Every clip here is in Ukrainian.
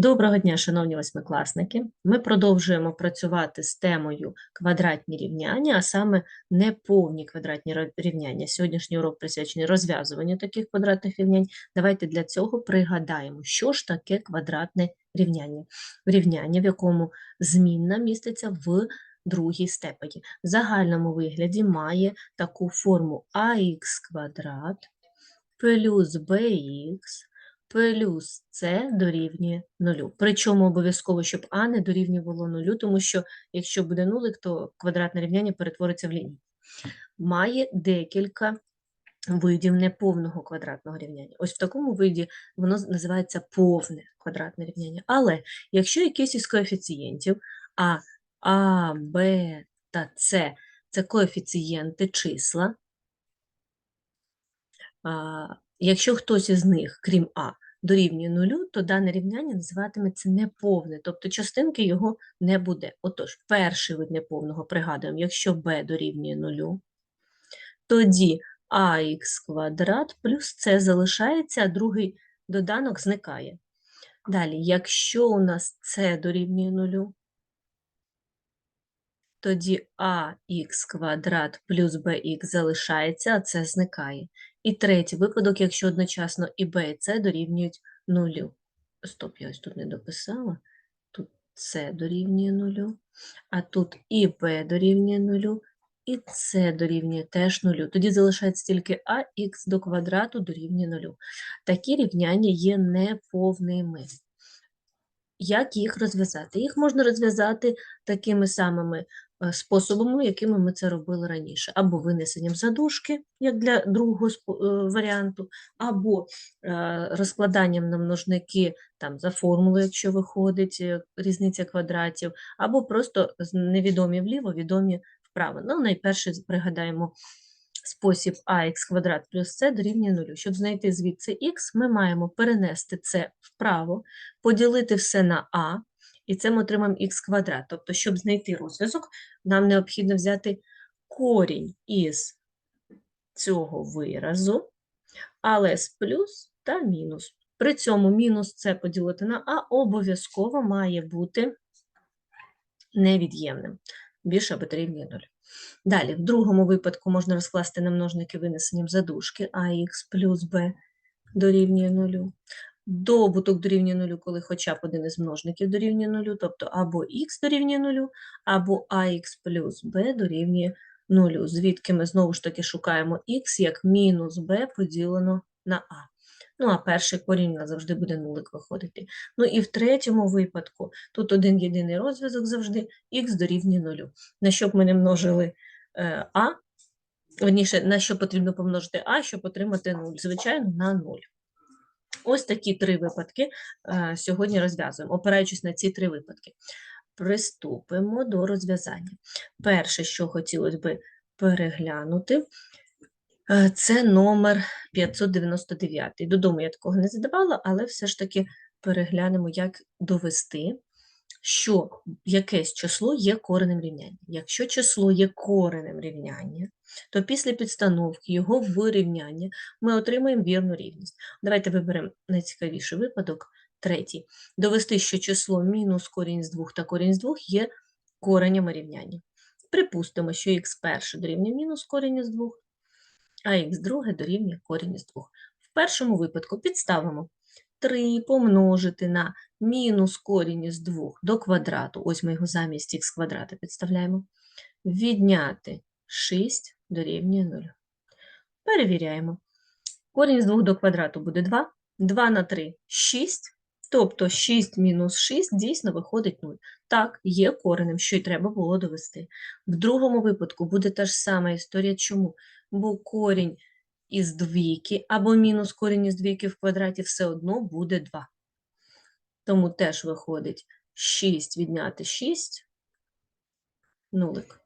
Доброго дня, шановні восьмикласники. Ми продовжуємо працювати з темою квадратні рівняння, а саме неповні квадратні рівняння. Сьогоднішній урок присвячений розв'язуванню таких квадратних рівнянь. Давайте для цього пригадаємо, що ж таке квадратне рівняння. Рівняння, в якому змінна міститься в другій степені. В загальному вигляді має таку форму ax квадрат плюс bx плюс С дорівнює нулю. Причому обов'язково, щоб А не дорівнювало нулю, тому що якщо буде нулик, то квадратне рівняння перетвориться в лінію. Має декілька видів неповного квадратного рівняння. Ось в такому виді воно називається повне квадратне рівняння. Але якщо якийсь із коефіцієнтів А, А, Б та С це коефіцієнти числа, якщо хтось із них, крім А, дорівнює нулю, то дане рівняння називатиметься неповне, тобто частинки його не буде. Отож, перший вид неповного пригадуємо, якщо b дорівнює нулю, тоді ax квадрат плюс c залишається, а другий доданок зникає. Далі, якщо у нас c дорівнює нулю, тоді ax квадрат плюс bx залишається, а це зникає. І третій випадок, якщо одночасно і b, і c дорівнюють нулю. Стоп, я ось тут не дописала. Тут c дорівнює нулю, а тут і b дорівнює нулю, і c дорівнює теж нулю. Тоді залишається тільки ax до квадрату дорівнює нулю. Такі рівняння є неповними. Як їх розв'язати? Їх можна розв'язати такими самими способами, якими ми це робили раніше, або винесенням задушки, як для другого е, варіанту, або е, розкладанням на множники там, за формулою, якщо виходить е, різниця квадратів, або просто невідомі вліво, відомі вправо. Ну, найперше пригадаємо спосіб ax квадрат плюс c дорівнює нулю. Щоб знайти звідси х, ми маємо перенести це вправо, поділити все на а, і це ми отримаємо х квадрат. Тобто, щоб знайти розв'язок, нам необхідно взяти корінь із цього виразу, але з плюс та мінус. При цьому мінус це поділити на а обов'язково має бути невід'ємним. Більше або дорівнює 0. Далі, в другому випадку можна розкласти на множники винесенням задушки ax плюс b дорівнює 0. Добуток дорівнює 0, коли хоча б один із множників дорівнює 0, тобто або х дорівнює 0, або ax плюс b дорівнює 0, звідки ми знову ж таки шукаємо х як мінус b поділено на а. Ну, а перший корінь завжди буде нулик виходити. Ну і в третьому випадку тут один єдиний розв'язок завжди х дорівнює 0. На що б ми не множили е, а, верніше, на що потрібно помножити а, щоб отримати 0? Звичайно, на 0. Ось такі три випадки е, сьогодні розв'язуємо, опираючись на ці три випадки. Приступимо до розв'язання. Перше, що хотілося би переглянути, е, це номер 599. Додому я такого не задавала, але все ж таки переглянемо, як довести, що якесь число є коренем рівняння. Якщо число є коренем рівняння, то після підстановки його в рівняння ми отримаємо вірну рівність. Давайте виберемо найцікавіший випадок, третій. Довести, що число мінус корінь з 2 та корінь з 2 є коренями рівняння. Припустимо, що х перше дорівнює мінус корінь із 2, а х друге дорівнює корінь із 2. В першому випадку підставимо 3 помножити на мінус корінь із 2 до квадрату, ось ми його замість х квадрата підставляємо, відняти 6 дорівнює 0. Перевіряємо. Корінь з 2 до квадрату буде 2, 2 на 3 – 6, тобто 6 мінус 6 дійсно виходить 0. Так, є коренем, що й треба було довести. В другому випадку буде та ж сама історія. Чому? Бо корінь із двійки або мінус корінь із двійки в квадраті все одно буде 2. Тому теж виходить 6 відняти 6 – нулик.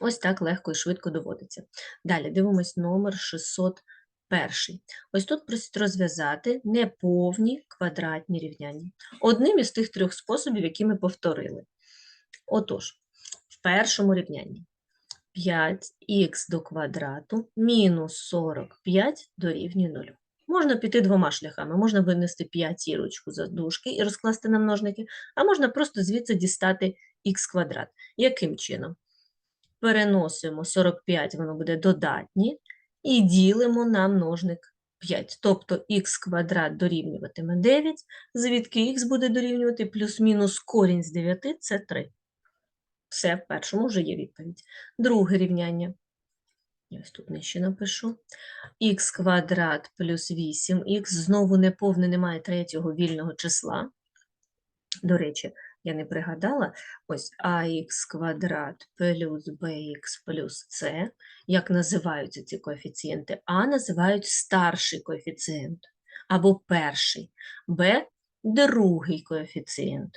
Ось так легко і швидко доводиться. Далі дивимось номер 601. Ось тут просить розв'язати неповні квадратні рівняння. Одним із тих трьох способів, які ми повторили. Отож, в першому рівнянні 5х до квадрату мінус 45 дорівнює 0. Можна піти двома шляхами. Можна винести п'ятірочку за дужки і розкласти на множники, а можна просто звідси дістати х квадрат. Яким чином? Переносимо 45, воно буде додатні, і ділимо на множник 5. Тобто х квадрат дорівнюватиме 9, звідки х буде дорівнювати плюс-мінус корінь з 9 – це 3. Все, в першому вже є відповідь. Друге рівняння. Ось тут нижче напишу. х квадрат плюс 8х. Знову неповне, немає третього вільного числа. До речі, я не пригадала. Ось ax квадрат плюс bx плюс c. Як називаються ці коефіцієнти? А називають старший коефіцієнт або перший. Б – другий коефіцієнт.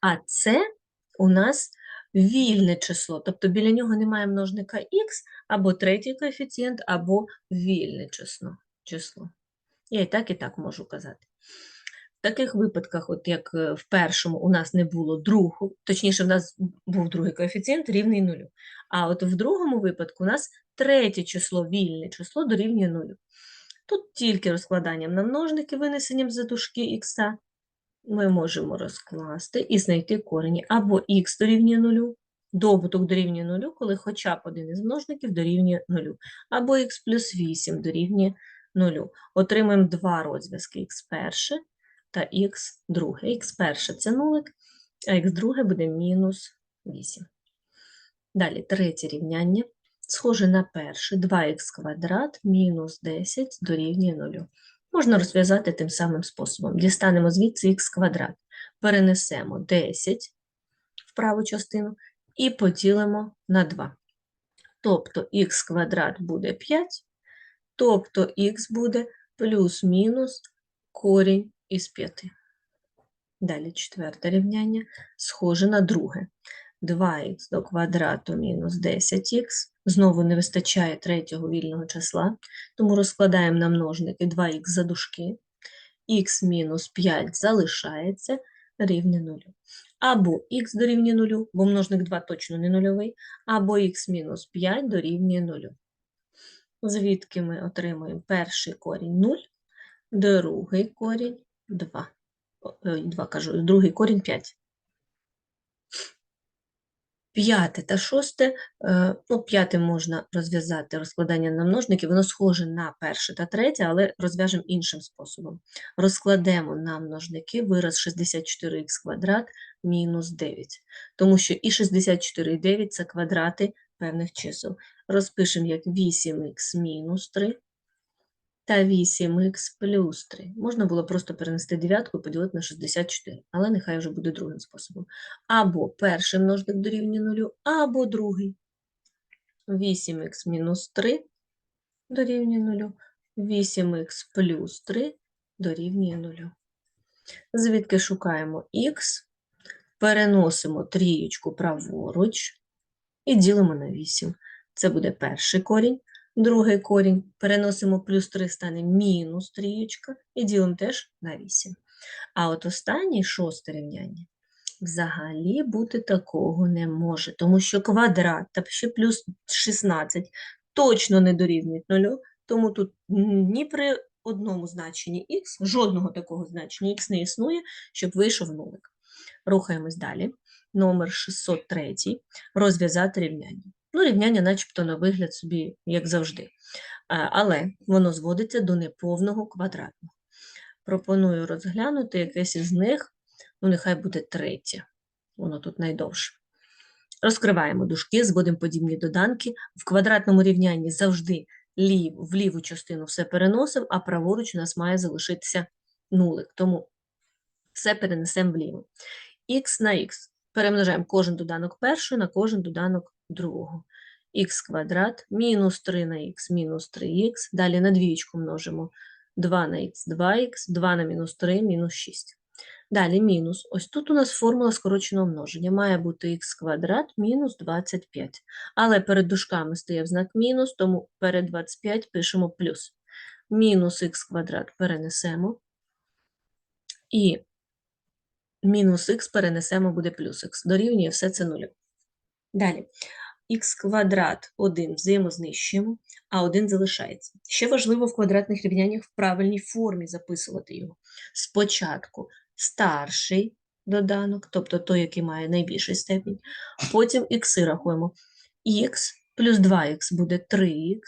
А це у нас вільне число, тобто біля нього немає множника х, або третій коефіцієнт, або вільне число. число. Я і так, і так можу казати. В таких випадках, от як е, в першому у нас не було другого, точніше, в нас був другий коефіцієнт рівний нулю. А от в другому випадку у нас третє число, вільне число дорівнює нулю. Тут тільки розкладанням на множники, винесенням за дужки х, ми можемо розкласти і знайти корені або х дорівнює нулю, добуток дорівнює нулю, коли хоча б один із множників дорівнює нулю, або х плюс 8 дорівнює нулю. Отримаємо два розв'язки х перше та х друге. х перше – це нулик, а х друге буде мінус 8. Далі третє рівняння. Схоже на перше, 2х квадрат мінус 10 дорівнює 0. Можна розв'язати тим самим способом. Дістанемо звідси х квадрат, перенесемо 10 в праву частину і поділимо на 2. Тобто х квадрат буде 5, тобто х буде плюс-мінус корінь із 5. Далі четверте рівняння схоже на друге. 2х до квадрату мінус 10х. Знову не вистачає третього вільного числа, тому розкладаємо на множники 2х за дужки. х мінус 5 залишається рівне 0. Або х дорівнює 0, бо множник 2 точно не нульовий, або х мінус 5 дорівнює 0. Звідки ми отримуємо перший корінь 0, другий корінь 2. 2 кажу, другий корінь 5. П'яте та шосте, е, ну, п'яте можна розв'язати розкладання на множники, воно схоже на перше та третє, але розв'яжемо іншим способом. Розкладемо на множники вираз 64х квадрат мінус 9, тому що і 64, і 9 – це квадрати певних чисел. Розпишемо як 8х мінус 3 та 8х плюс 3. Можна було просто перенести дев'ятку і поділити на 64, але нехай вже буде другим способом. Або перший множник дорівнює 0, або другий. 8х мінус 3 дорівнює 0, 8х плюс 3 дорівнює 0. Звідки шукаємо х, переносимо трієчку праворуч і ділимо на 8. Це буде перший корінь. Другий корінь переносимо плюс 3, стане мінус трієчка і ділимо теж на 8. А от останнє шосте рівняння взагалі бути такого не може, тому що квадрат та ще плюс 16 точно не дорівнюють нулю, тому тут ні при одному значенні х, жодного такого значення х не існує, щоб вийшов нулик. Рухаємось далі. Номер 603. Розв'язати рівняння. Ну, рівняння начебто на вигляд собі, як завжди. Але воно зводиться до неповного квадратного. Пропоную розглянути якесь із них, ну, нехай буде третє, воно тут найдовше. Розкриваємо дужки, зводимо подібні доданки. В квадратному рівнянні завжди лів, в ліву частину все переносимо, а праворуч у нас має залишитися нулик. Тому все перенесемо вліво. Х на х. Перемножаємо кожен доданок першого на кожен доданок другого. х квадрат, мінус 3 на х, мінус 3х. Далі на двічку множимо 2 на х, 2х, 2 на мінус 3, мінус 6. Далі мінус. Ось тут у нас формула скороченого множення. Має бути х квадрат мінус 25. Але перед дужками стояв знак мінус, тому перед 25 пишемо плюс. Мінус х квадрат перенесемо. І мінус х перенесемо буде плюс х. Дорівнює все це нулю. Далі х квадрат 1 взаємознищуємо, а 1 залишається. Ще важливо в квадратних рівняннях в правильній формі записувати його. Спочатку старший доданок, тобто той, який має найбільший степінь, потім х рахуємо. х плюс 2х буде 3х,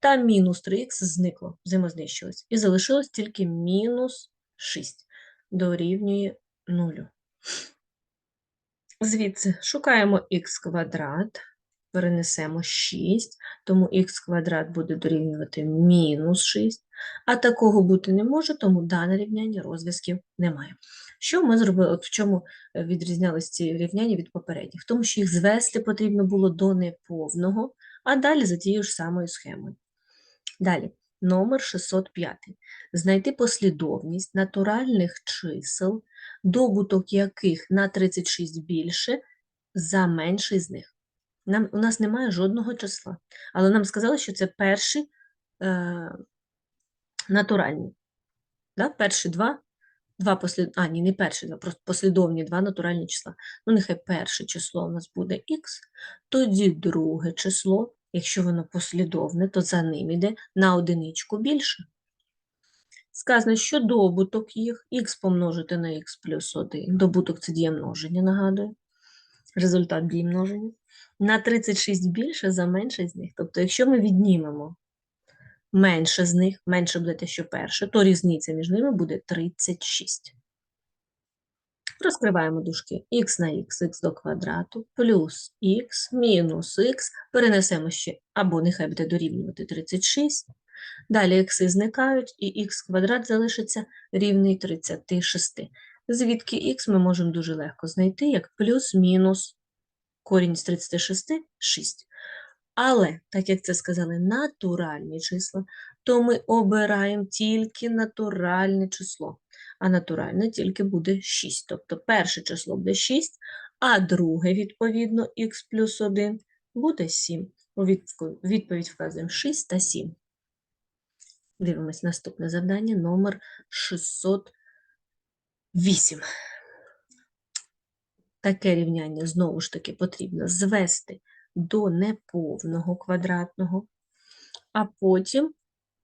та мінус 3х зникло, взаємознищилось. І залишилось тільки мінус 6 дорівнює 0. Звідси шукаємо х квадрат, перенесемо 6, тому х квадрат буде дорівнювати мінус 6, а такого бути не може, тому дане рівняння розв'язків немає. Що ми зробили? От в чому е, відрізнялись ці рівняння від попередніх? Тому, що їх звести потрібно було до неповного, а далі за тією ж самою схемою. Далі, номер 605. Знайти послідовність натуральних чисел, добуток яких на 36 більше за менший з них. Нам, у нас немає жодного числа, але нам сказали, що це перші е, натуральні. Да? Перші два, два послід... а, ні, не перші два, просто послідовні два натуральні числа. Ну, нехай перше число у нас буде х, тоді друге число, якщо воно послідовне, то за ним іде на одиничку більше. Сказано, що добуток їх х помножити на х плюс 1. Добуток це дія множення, нагадую. Результат дії множення. На 36 більше за менше з них. Тобто, якщо ми віднімемо менше з них, менше буде те, що перше, то різниця між ними буде 36. Розкриваємо дужки х на х, х до квадрату, плюс х, мінус х, перенесемо ще, або нехай буде дорівнювати 36. Далі х зникають, і х квадрат залишиться рівний 36. Звідки х ми можемо дуже легко знайти, як плюс-мінус корінь з 36 – 6. Але, так як це сказали натуральні числа, то ми обираємо тільки натуральне число. А натуральне тільки буде 6. Тобто перше число буде 6, а друге, відповідно, х плюс 1 буде 7. У відповідь вказуємо 6 та 7. Дивимось наступне завдання, номер 608. Таке рівняння знову ж таки потрібно звести до неповного квадратного, а потім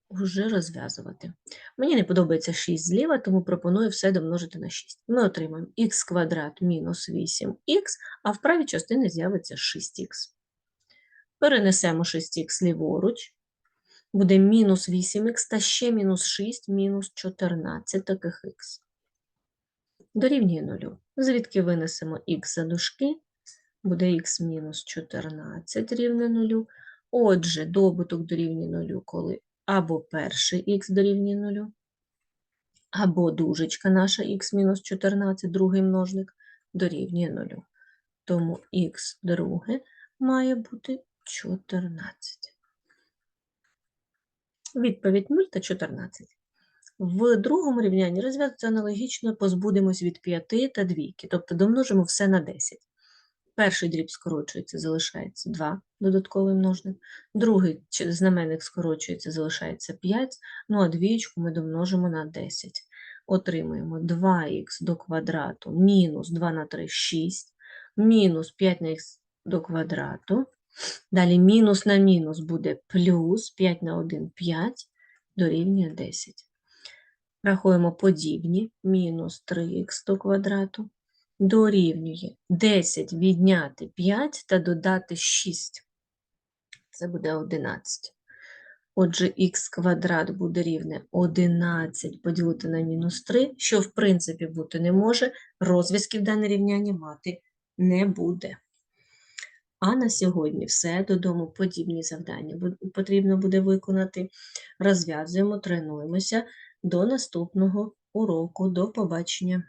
вже розв'язувати. Мені не подобається 6 зліва, тому пропоную все домножити на 6. Ми отримаємо х квадрат мінус 8х, а в правій частині з'явиться 6х. Перенесемо 6х ліворуч. Буде мінус 8х та ще мінус 6, мінус 14 таких х. Дорівнює 0. Звідки винесемо х за дужки, буде х мінус 14 рівне 0. Отже, добуток дорівнює 0, коли або перший х дорівнює 0, або дужечка наша х мінус 14, другий множник, дорівнює 0. Тому х друге має бути 14. Відповідь 0 та 14. В другому рівнянні розв'язується аналогічно, позбудемось від 5 та двійки, тобто домножимо все на 10. Перший дріб скорочується, залишається 2 додатковий множник, другий знаменник скорочується, залишається 5, ну а двієчку ми домножимо на 10. Отримуємо 2х до квадрату мінус 2 на 3 – 6, мінус 5 на х до квадрату, далі мінус на мінус буде плюс 5 на 1 – 5, дорівнює 10. Рахуємо подібні, мінус 3х до квадрату, дорівнює 10 відняти 5 та додати 6. Це буде 11. Отже, х квадрат буде рівне 11 поділити на мінус 3, що в принципі бути не може, розв'язків дане рівняння мати не буде. А на сьогодні все. Додому подібні завдання потрібно буде виконати. Розв'язуємо, тренуємося. До наступного уроку. До побачення.